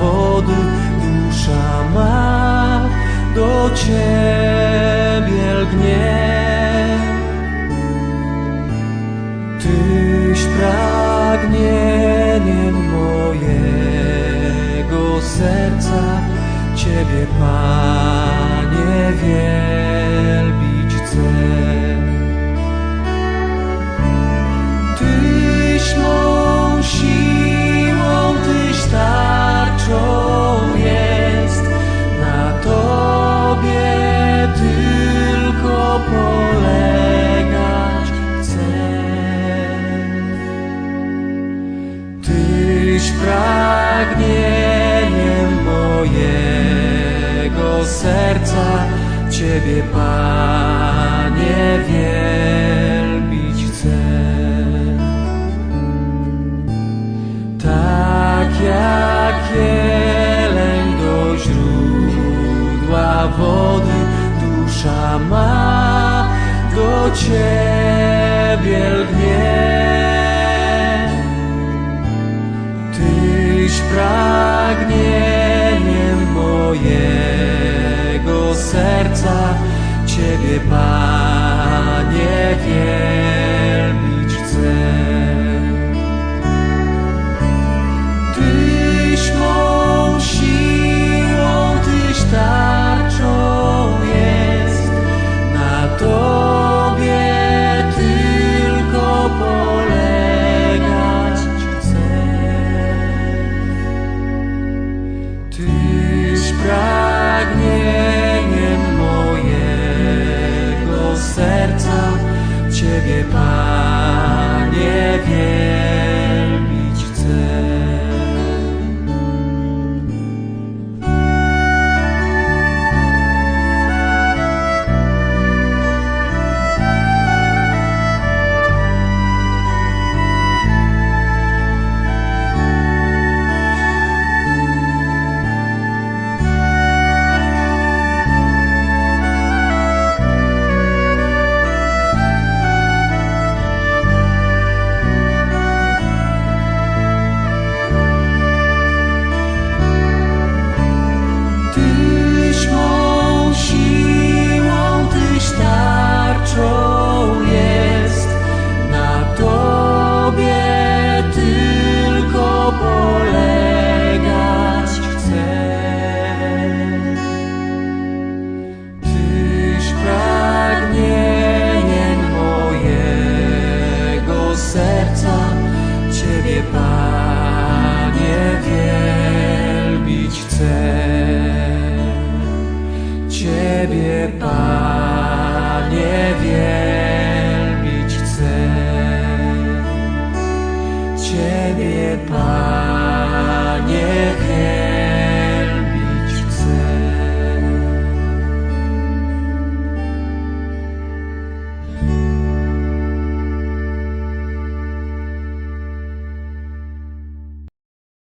wody, dusza ma do Ciebie lgnie. Tyś pragnieniem mojego serca, Ciebie, Panie, wielbić chcę. Pragnieniem mojego serca, Ciebie, Panie, wielbić chcę. Tak jak jeleń do źródła wody, dusza ma do Ciebie lgnie. Mojego serca, Ciebie, Panie, wielbić Panie, wielbić chcę. Ciebie, Panie, wielbić chcę. thank